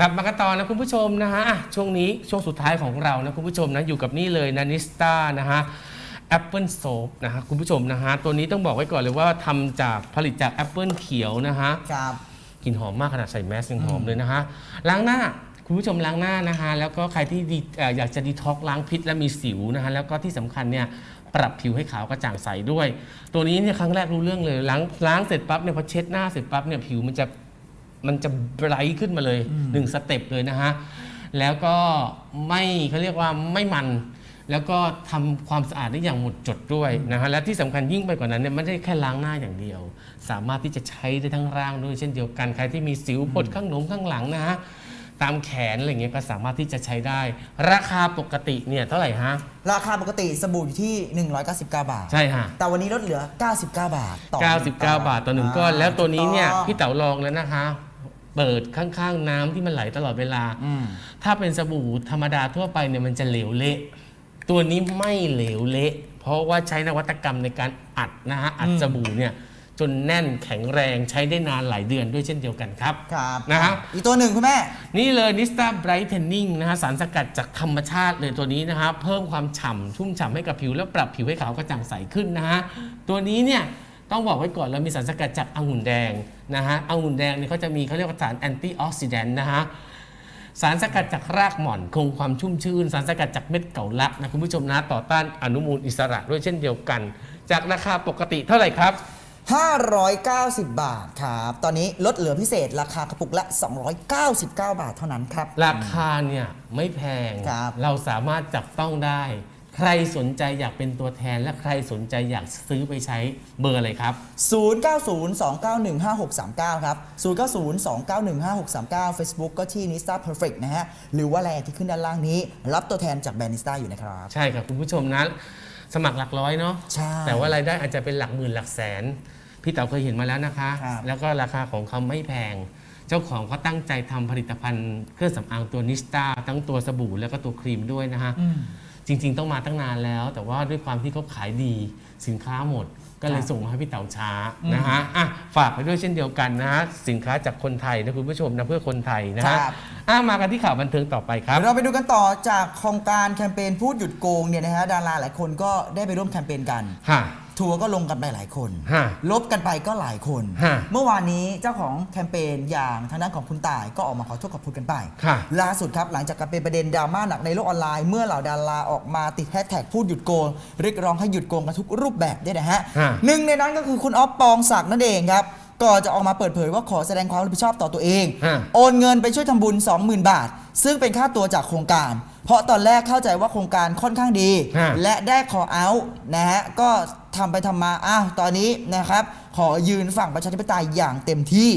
กลับมากันต่อนะคุณผู้ชมนะฮะอะช่วงนี้ช่วงสุดท้ายของเรานะคุณผู้ชมนะอยู่กับนี่เลยนะนิสตานะฮะแอปเปิลโซฟนะฮะคุณผู้ชมนะฮะตัวนี้ต้องบอกไว้ก่อนเลยว่าทำจากผลิตจากแอปเปิลเขียวนะฮะ ครับ กลิ่นหอมมากขนาดใส่แมสยังหอมเลยนะฮะล้างหน้าคุณผู้ชมล้างหน้านะฮะแล้วก็ใครที่ดีเอ่ออยากจะดีท็อกล้างพิษและมีสิวนะฮะแล้วก็ที่สำคัญเนี่ยปรับผิวให้ขาวกระจ่างใสด้วย ตัวนี้เนี่ยครั้งแรกรู้เรื่องเลยล้างล้างเสร็จปั๊บเนี่ยพอเช็ดหน้าเสร็จปั๊บเนี่ยผิวมันจะ มันจะไบรท์ขึ้นมาเลยหนึ่งสเต็ปเลยนะฮะ แล้วก็ไม่เขาเรียกว่าไม่มัน แล้วก็ทำความสะอาดได้อย่างหมดจดด้วยนะฮะ และที่สำคัญยิ่งไปกว่านั้นเนี่ยไม่ได้แค่ล้างหน้าอย่างเดียว สามารถที่จะใช้ได้ทั้งร่างด้วยเช่นเดียวกัน ใครที่มีสิวปดข้างหนงข้างหลังนะฮะ ตามแขนอะไรเงี้ยก็สามารถที่จะใช้ได้ ราคาปกติเนี่ยเท่าไหร่ฮะ ราคาปกติสบู่อยู่ที่ 199 บาท ใช่ฮะ แต่วันนี้ลดเหลือ 99 บาทต่อ99 บาทต่อหนึ่งก้อน แล้วตัวนี้เนี่ยถูกต้องพี่เต๋าลองแล้วนะคะ เปิดข้างๆ น้ำที่มันไหลตลอดเวลาอืมถ้าเป็นสบู่ธรรมดาทั่วไปเนี่ยมันจะเหลวเละ ตัวนี้ไม่เหลวเละ เพราะว่าใช้นวัตกรรมในการอัดนะฮะอัดอืมสบู่เนี่ยจนแน่นแข็งแรงใช้ได้นานหลายเดือนด้วยเช่นเดียวกันครับ ครับนะฮะอีกตัวหนึ่งคุณแม่ นี่เลยนิสตาไบรท์เทนนิ่งนะฮะสารสกัดจากธรรมชาติเลยตัวนี้นะฮะเพิ่มความฉ่ำชุ่มฉ่ำให้กับผิวแล้วปรับผิวให้ขาวกระจ่างใสขึ้นนะฮะตัวนี้เนี่ยต้องบอกไว้ก่อนเรามีสารสกัดจากองุ่นแดง นะฮะองุ่นแดงเนี่ยเขาจะมีเขาเรียกว่าสารแอนตี้ออกซิแดนต์นะฮะสารสกัดจากรากหม่อนคงความชุ่มชื่น สารสกัดจากเม็ดเกาลักนะคุณผู้ชมนะต่อต้านอนุมูลอิสระด้วยเช่นเดียวกัน จากราคาปกติเท่าไหร่ครับ 590 บาทครับ ตอนนี้ลดเหลือพิเศษราคากระปุกละ 299 บาทเท่านั้นครับ ราคาเนี่ยไม่แพง ครับ เราสามารถจับต้องได้ ใครสนใจอยากเป็นตัวแทน และใครสนใจอยากซื้อไปใช้เบอร์อะไรครับ 0902915639 ครับ 0902915639 Facebook ก็ที่ Nista Perfect นะฮะ หรือว่าแลที่ขึ้นด้านล่างนี้ รับตัวแทนจากแบรนด์ Nista อยู่นะครับ ใช่ครับคุณผู้ชมนะสมัครหลักร้อยเนาะใช่ แต่ว่ารายได้อาจจะเป็นหลักหมื่นหลักแสน พี่เต๋าเคยเห็นมาแล้วนะคะ ครับ แล้วก็ราคาของเขาไม่แพง เจ้าของเขาตั้งใจทำผลิตภัณฑ์เครื่องสำอางตัวนิสตาทั้งตัวสบู่แล้วก็ตัวครีมด้วยนะฮะ อืม จริง ๆ ต้องมาตั้งนานแล้ว แต่ว่าด้วยความที่เขาขายดีสินค้าหมด ก็เลยครับส่งมาให้พี่เต๋าช้านะฮะอะฝากไปด้วยเช่นเดียวกันนะฮะสินค้าจากคนไทยนะคุณผู้ชมนะเพื่อคนไทยนะฮะครับ อะมากันที่ข่าวบันเทิงต่อไปครับ เดี๋ยวเราไปดูกันต่อจากโครงการแคมเปญพูดหยุดโกงเนี่ยนะฮะดาราหลายคนก็ได้ไปร่วมแคมเปญกัน ฮะ ทัวร์ก็ลงกันไปหลายคน ฮะลบกันไปก็หลายคน ฮะเมื่อวานนี้เจ้าของแคมเปญอย่างทางด้านของคุณต่ายก็ออกมาขอโทษขอบคุณกันไป ค่ะล่าสุดครับ หลังจากการเป็นประเด็นดราม่าหนักในโลกออนไลน์เมื่อเหล่าดาราออกมาติดแฮชแท็กพูดหยุดโกงเรียกร้องให้หยุดโกงกันทุกรูปแบบเนี่ยนะฮะฮะ หนึ่งในนั้นก็คือคุณอ๊อฟปองศักดิ์นั่นเองครับ ก็จะออกมาเปิดเผยว่าขอแสดงความรับผิดชอบต่อตัวเอง ฮะ โอนเงินไปช่วยทำบุญ 20,000 บาท ซึ่งเป็นค่าตัวจากโครงการ เพราะตอนแรกเข้าใจว่าโครงการค่อนข้างดี ฮะ และได้ขอเอานะฮะ ก็ทำไปทำมาอ้าวตอนนี้นะครับ ขอยืนฝั่งประชาธิปไตยอย่างเต็มที่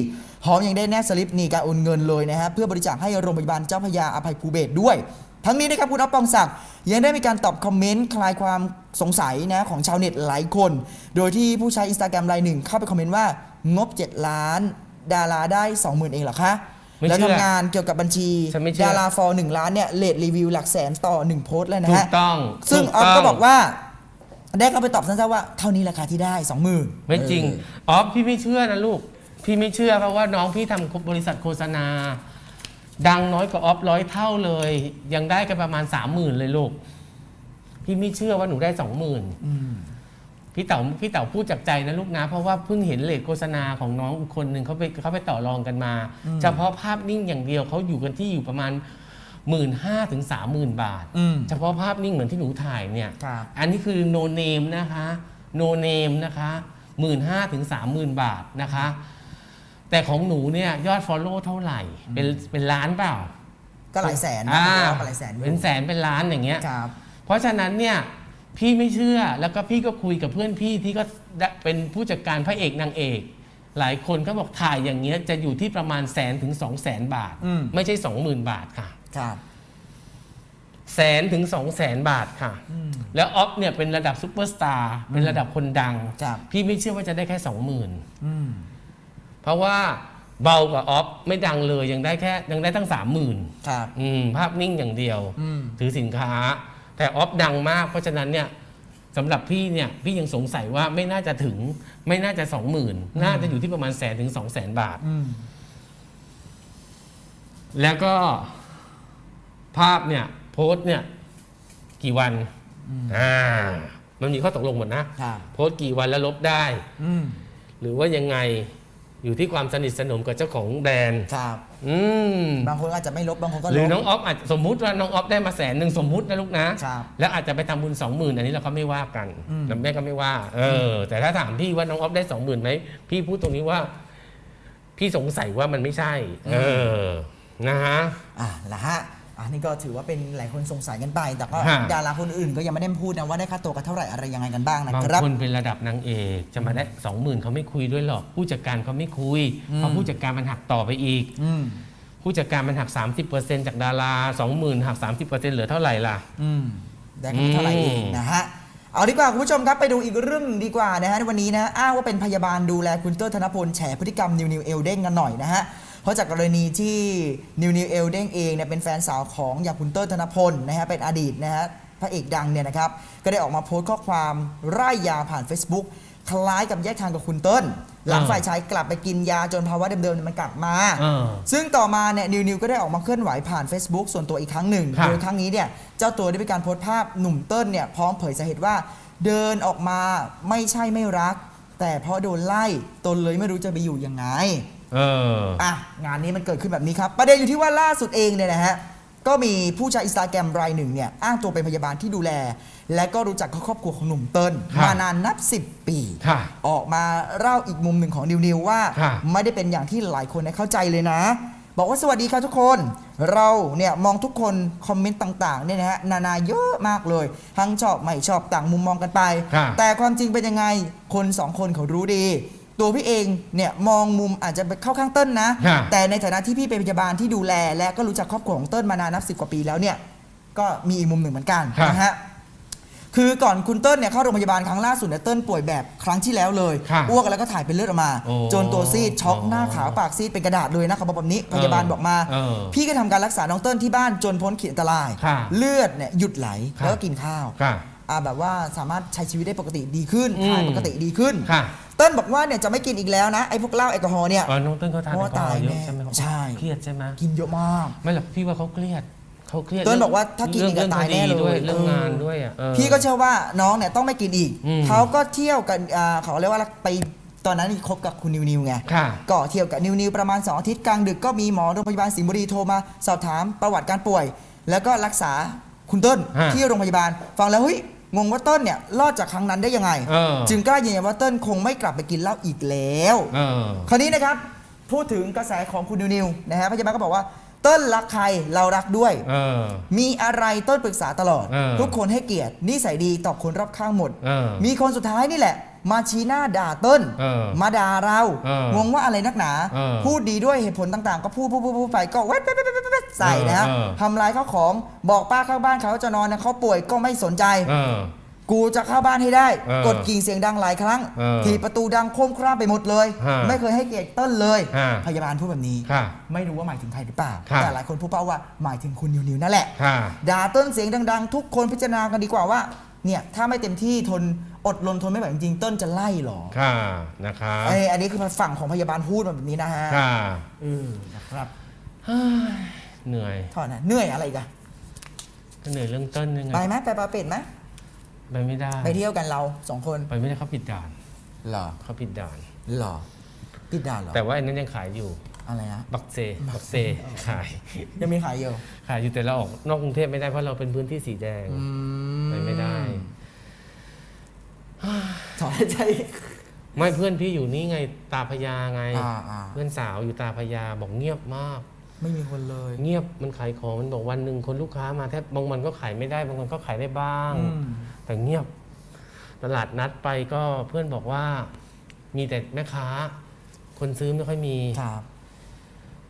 พร้อมยังได้แนบสลิปนี่การโอนเงินเลยนะฮะ เพื่อบริจาคให้โรงพยาบาลเจ้าพระยาอภัยภูเบศรด้วย ทั้งนี้นะครับคุณอ๊อฟปองศักดิ์ยังได้มีการตอบคอมเมนต์คลายความสงสัยนะของชาวเน็ตหลายคน โดยที่ผู้ใช้อินสตาแกรมรายหนึ่งเข้าไปคอมเมนต์ว่า งบ 7 ล้าน ดาราได้ 20,000 เองเหรอคะ ไม่แล้วเชื่อทำงานเกี่ยวกับบัญชี ฉันไม่เชื่อ ดาราฟอร์หนึ่งล้านเนี่ยเลทรีวิวหลักแสนต่อหนึ่งโพสต์เลยนะถูฮะกต้องซึ่งถูออฟต้ก็บอกว่า ได้เข้าไปตอบสั้นๆว่า เท่านี้ราคาที่ได้สองหมื่นไม่จริงอ๋อ พี่ไม่เชื่อนะลูก พี่ไม่เชื่อเพราะว่าน้องพี่ทำบริษัทโฆษณา ดังน้อยกว่าออฟร้อยเท่าเลย ยังได้กันประมาณสามหมื่นเลยลูก พี่ไม่เชื่อว่าหนูได้สองหมื่น พี่เต๋าพี่เต๋าพูดจากใจนะลูกนะ เพราะว่าเพิ่งเห็นเลทโฆษณาของน้องอีกคนหนึ่งเขาไปเขาไปต่อรองกันมา เฉพาะภาพนิ่งอย่างเดียวเขาอยู่กันที่อยู่ประมาณหมื่นห้าถึงสามหมื่นบาท อืม เฉพาะภาพนิ่งเหมือนที่หนูถ่ายเนี่ย ครับ อันนี้คือโนเนมนะคะโนเนมนะคะหมื่นห้าถึงสามหมื่นบาทนะคะ แต่ของหนูเนี่ยยอด Follow เท่าไหร่ เป็นเป็นล้านเปล่าก็หลายแสนนะอ่าก็หลายแสนอยู่เป็นแสนเป็นล้านอย่างเงี้ย ครับ เพราะฉะนั้นเนี่ย พี่ไม่เชื่อแล้วก็พี่ก็คุยกับเพื่อนพี่ที่ก็ได้เป็นผู้จัดการพระเอกนางเอก หลายคนก็บอกถ่ายอย่างเงี้ยจะอยู่ที่ประมาณแสนถึงสองแสนบาท อืม ไม่ใช่สองหมื่นบาทค่ะ ครับ แสนถึงสองแสนบาทค่ะ แล้วออฟเนี่ยเป็นระดับซูเปอร์สตาร์เป็นระดับคนดัง ครับ พี่ไม่เชื่อว่าจะได้แค่สองหมื่นอืม เพราะว่าเบากว่าออฟไม่ดังเลยยังได้แค่ยังได้ตั้งสามหมื่นครับ ภาพนิ่งอย่างเดียว อืม ถือสินค้า แต่ออฟดังมาก เพราะฉะนั้นเนี่ยสำหรับพี่เนี่ยพี่ยังสงสัยว่าไม่น่าจะถึงไม่น่าจะสองหมื่นน่าจะอยู่ที่ประมาณแสนถึงสองแสนบาท อืมแล้วก็ภาพเนี่ยโพสต์เนี่ยกี่วันอ่ามันมีข้อตกลงหมดนะ ครับโพสต์กี่วันแล้วลบได้ อืม หรือว่ายังไง อยู่ที่ความสนิทสนมกับเจ้าของแบรนด์ครับ อืมบางคนอาจจะไม่ลบ บางคนก็ลบ หรือน้องออฟอาจสมมุติว่าน้องออฟได้มาแสนหนึ่งสมมุตินะลูกนะ ครับแล้วอาจจะไปทำบุญสองหมื่นอันนี้เราก็ไม่ว่ากันอืมแล้วแม่ก็ไม่ว่า เออ แต่ถ้าถามพี่ว่าน้องออฟได้สองหมื่นไหมพี่พูดตรงนี้ว่า พี่สงสัยว่ามันไม่ใช่ เออ นะฮะ อะละฮะ อันนี้ก็ถือว่าเป็นหลายคนสงสัยกันไป แต่ก็ฮะ ดาราคนอื่นก็ยังไม่ได้พูดนะว่าได้ค่าตัวกันเท่าไหร่อะไรยังไงกันบ้างนะบางครับ คนเป็นระดับนางเอกจะมาได้สองหมื่นเขาไม่คุยด้วยหรอกผู้จัดการเขาไม่คุยอืมเพราะผู้จัดการมันหักต่อไปอีก อืมผู้จัดการมันหัก 30%จากดารา20,000หัก 30%เหลือเท่าไหร่ล่ะ อืมได้กันเท่าไหร่เองอืมนะฮะเอาดีกว่าคุณผู้ชมครับไปดูอีกเรื่องหนึ่งดีกว่านะฮะในวันนี้นะอ้างว่าเป็นพยาบาลดูแลคุณเตอร์ธนพลแฉพฤติกรรมนิวนิวเอลเด้งกันหน่อยนะฮะ เพราะจากกรณีที่นิวนิวเอลเด้งเองเนี่ยเป็นแฟนสาวของอย่างคุณเตอร์ธนพลนะฮะเป็นอดีตนะฮะพระเอกดังเนี่ยนะครับก็ได้ออกมาโพสต์ข้อความร่ายยาวผ่าน Facebook คล้ายกับแยกทางกับคุณเติ้ลหลังอ่าฝ่ายชายกลับไปกินยาจนภาวะเดิมๆเนี่ยมันกลับมา เออ ซึ่งต่อมาเนี่ยนิวนิวก็ได้ออกมาเคลื่อนไหวผ่าน Facebook ส่วนตัวอีกครั้งหนึ่ง ครับ โดยครั้งนี้เนี่ยเจ้าตัวได้มีการโพสต์ภาพหนุ่มเติ้ลเนี่ยพร้อมเผยสาเหตุว่า เดินออกมาไม่ใช่ไม่รัก แต่เพราะโดนไล่ตนเลยไม่รู้จะไปอยู่ยังไง เออ อะงานนี้มันเกิดขึ้นแบบนี้ครับ ประเด็นอยู่ที่ว่าล่าสุดเองเนี่ยนะฮะก็มีผู้ใช้อินสตาแกรมรายหนึ่งเนี่ยอ้างตัวเป็นพยาบาลที่ดูแล และก็รู้จักกับครอบครัวของหนุ่มเติ้ลครับมานานนับ 10 ปี ค่ะออกมาเล่าอีกมุมหนึ่งของนิวนิวว่า ค่ะไม่ได้เป็นอย่างที่หลายคนเนี่ยเข้าใจเลยนะ บอกว่าสวัสดีครับทุกคน เราเนี่ยมองทุกคนคอมเมนต์ต่างๆเนี่ยนะฮะนานาเยอะมากเลย ทั้งชอบไม่ชอบต่างมุมมองกันไป ค่ะ แต่ความจริงเป็นยังไงคนสองคนเขารู้ดี ตัวพี่เองเนี่ยมองมุมอาจจะไปเข้าข้างเติ้ลนะค่ะแต่ในฐานะที่พี่เป็นพยาบาลที่ดูแล และก็รู้จักครอบครัวของเติ้ลมานานนับสิบกว่าปีแล้วเนี่ยก็มีอีกมุมหนึ่งเหมือนกันค่ะนะฮะคือก่อนคุณเติ้ลเนี่ยเข้าโรงพยาบาลครั้งล่าสุดเนี่ยเติ้ลป่วยแบบครั้งที่แล้วเลยค่ะอ้วกแล้วก็ถ่ายเป็นเลือดออกมา โอ้จนตัวซีดช็อกอ๋อหน้าขาวปากซีดเป็นกระดาษเลยนะครับบอกแบบนี้พยาบาลบอกมา เออพี่ก็ทำการรักษาน้องเติ้ลที่บ้านจนพ้นขีดอันตรายค่ะเลือดเนี่ยหยุดไหลค่ะแล้วก็กินข้าว ค่ะ อ่าแบบว่าสามารถใช้ชีวิตได้ปกติดีขึ้นอืมถ่ายปกติดีขึ้น ค่ะเติ้ลบอกว่าเนี่ยจะไม่กินอีกแล้วนะไอ้พวกเหล้าแอลกอฮอล์เนี่ย อ๋อน้องเติ้ลเขาทานเพราะแอลว่ากอฮอล์เยตายอะแน่ใช่ไหมเขาใช่ เครียดใช่ไหมกินเยอะมาก ไม่หรอกพี่ว่าเขาเครียดเขาเครียดเติ้ลบอกว่าถ้ากินอีกเรื่องจะตายแน่เลยรื่องคดีด้วยเรื่องเอองานด้วยอะเออ พี่ก็เชื่อว่าน้องเนี่ยต้องไม่กินอีก อืม เขาก็เที่ยวกันอ่าเขาเรียกว่าไปตอนนั้นคบกับคุณนิวนิวไง ค่ะ ก็เที่ยวกับนิวนิวประมาณ2อาทิตย์กลางดึกก็มีหมอโรงพยาบาลสิงห์บุรีโทรมาสอบถามประวัติการป่วย แล้วก็รักษาคุณเติ้ลฮะ ที่โรงพยาบาล ฟังแล้วเฮ้ย งงว่าเติ้ลเนี่ยรอดจากครั้งนั้นได้ยังไง เออ จึงกล้ายืนยันว่าเติ้ลคงไม่กลับไปกินเหล้าอีกแล้ว เออ คราวนี้นะครับ พูดถึงกระแสของคุณนิวนิวนะฮะพยาบาลก็บอกว่าเติ้ลรักใครเรารักด้วย เออ มีอะไรเติ้ลปรึกษาตลอด เออทุกคนให้เกียรตินิสัยดีต่อคนรอบข้างหมด เออ มีคนสุดท้ายนี่แหละ มาชี้หน้าด่าเติ้ลเออมาด่าเราเอองงว่าอะไรนักหนา เออพูดดีด้วยเหตุผลต่างๆ ก็พูดพูดพูดพูดไปก็แวดแวดแวดแวดแวดใส่นะฮะเออเออ ทำลายข้าวของบอกป้าข้างบ้านเขาจะนอนนะเขาป่วยก็ไม่สนใจ เออ กูจะเข้าบ้านให้ได้ เออกดกิ่งเสียงดังหลายครั้ง เออถีบประตูดังโค้มคร่ามไปหมดเลย ฮะไม่เคยให้เกียรติเติ้ลเลย ฮะพยาบาลพูดแบบนี้ ค่ะไม่รู้ว่าหมายถึงใครหรือเปล่าครับแต่หลายคนพูดเป้าว่าหมายถึงคุณนิวนิวนั่นแหละ ค่ะ ด่าเติ้ลเสียงดัง ๆ ทุกคนพิจารณากันดีกว่าว่า เนี่ย ถ้าไม่เต็มที่ทน อดรนทนไม่ไหวจริงๆเติ้ลจะไล่หรอค่ะนะคะไอ้อันนี้คือฝั่งของพยาบาลพูดมาแบบนี้นะฮะค่ะเออนะครับเฮ้ยเหนื่อยถอนนะเหนื่อยอะไรอีกันก็เหนื่อยเรื่องเต้นยังไงไปไหมไปปลาเป็ดไหมไปไม่ได้ ไปเที่ยวกันเราสองคนไปไม่ได้เขาปิดด่านหรอเขาปิดด่านหรอปิดด่านเหรอแต่ว่าอันนั้นยังขายอยู่อะไรนะบักเซบักเซขายยังมีขายอยู่ขายอยู่แต่เราออกนอกกรุงเทพไม่ได้เพราะเราเป็นพื้นที่สีแดงไปไม่ได้ถอน ใจไม่เพื่อนพี่อยู่นี่ไงตาพญาไง อ่าอ่าเพื่อนสาวอยู่ตาพญาบอกเงียบมาก ไม่มีคนเลยเงียบมันขายของมันบอกวันหนึ่งคนลูกค้ามาแทบบางวันก็ขายไม่ได้บางวันก็ขายได้บ้าง อืมแต่เงียบ ตลาดนัดไปก็เพื่อนบอกว่า มีแต่แม่ค้า คนซื้อไม่ค่อยมีครับ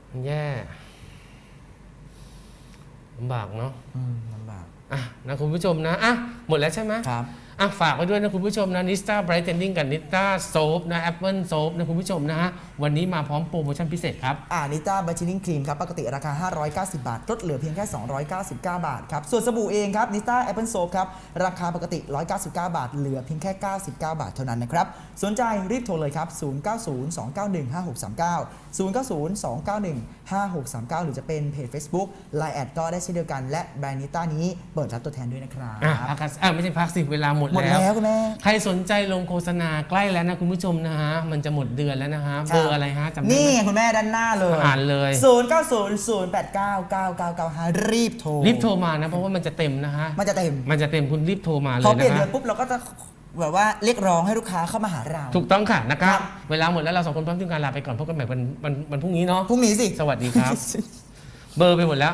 มันแย่ลำบากเนาะอืมลำบากอะนะคุณผู้ชมนะอะหมดแล้วใช่ไหม ครับ อะฝากไว้ด้วยนะคุณผู้ชมนะนิสตาไบรท์เทนดิ้งกับนิสตาโซฟนะแอปเปิลโซฟนะคุณผู้ชมนะฮะวันนี้มาพร้อมโปรโมชั่นพิเศษครับ อ่านิต้าบัชชินิ่งครีมครับ ปกติราคา 590 บาท ลดเหลือเพียงแค่ 299 บาทครับ ส่วนสบู่เองครับนิต้าแอปเปิลโซครับ ราคาปกติ 199 บาท เหลือเพียงแค่ 99 บาทเท่านั้นนะครับ สนใจรีบโทรเลยครับ 0902915639 0902915639 หรือจะเป็นเพจ Facebook Line แอดก็ได้เช่นเดียวกัน และแบรนด์นิต้านี้เปิดรับตัวแทนด้วยนะครับอะพักกันอะไม่ใช่พักสิเวลาหมดหมดแล้วแล้วคุณแม่ใครสนใจลงโฆษณาใกล้แล้วนะคุณผู้ชมนะฮะ มันจะหมดเดือนแล้วนะฮะครับเบอร์อะไรฮะจำได้นี่ไหมไงคุณแม่ด้านหน้าเลยอ่านเลย0 9 0 0 8 9 9 9 9 5รีบโทร รีบโทรมานะเพราะว่ามันจะเต็มนะฮะ มันจะเต็ม มันจะเต็มคุณรีบโทรมาเลพอยเปลี่ยนนะเดือฮะนปุ๊บเราก็จะแบบว่าเรียกร้องให้ลูกค้าเข้ามาหาเรา ถูกต้องค่ะนะครับครับ เวลาหมดแล้วเราสองคนพร้อมทีมงานลาไปก่อนพบกันใหม่วันวันวันพรุ่งนี้เนาะ พรุ่งนี้สิ สวัสดีครับ เบอร์ไปหมดแล้ว